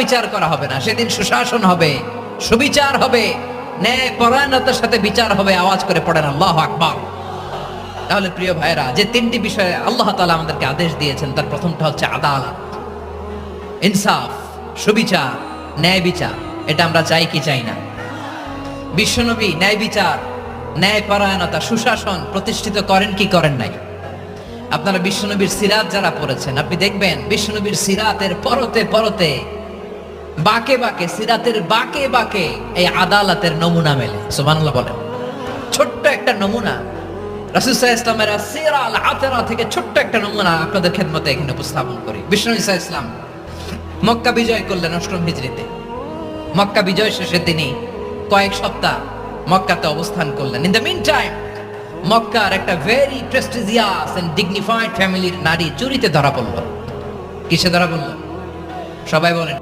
বিচার করা হবে না। সেদিন সুশাসন হবে, সুবিচার হবে, ন্যায় পরায়ণতার সাথে বিচার হবে, আওয়াজ করে পড়েন আল্লাহ আকবার। তাহলে প্রিয় ভাইরা যে তিনটি বিষয়ে আল্লাহ তালা আমাদেরকে আদেশ দিয়েছেন, তার প্রথমটা হচ্ছে আদালত। ইনসাফ, সুবিচার, ন্যায় বিচার, এটা আমরা চাই কি চাই না? বিশ্বনবী ন্যায় বিচার, ন্যায় পরায়ণতা, সুশাসন প্রতিষ্ঠিত করেন কি করেন নাই? আপনারা বিশ্বনবীর সিরাত যারা পড়েছেন, আপনি দেখবেন বিশ্বনবীর সিরাতের পরতে পরতে বাকে বাকে, সিরাতের বাকে বাকে এই আদালতের নমুনা মেলে। সুবহানাল্লাহ বলেন। ছোট্ট একটা নমুনা। ছোট্ট একটা নমুনা আপনাদের মক্কা বিজয় শেষে তিনি কয়েক সপ্তাহ মক্কাতে অবস্থান করলেন। ইন মিন টাইম মক্কার একটা ভেরি ফ্যামিলির নারী চুরিতে ধরা পড়ল। কিসে ধরা পড়ল? সবাই বলেন।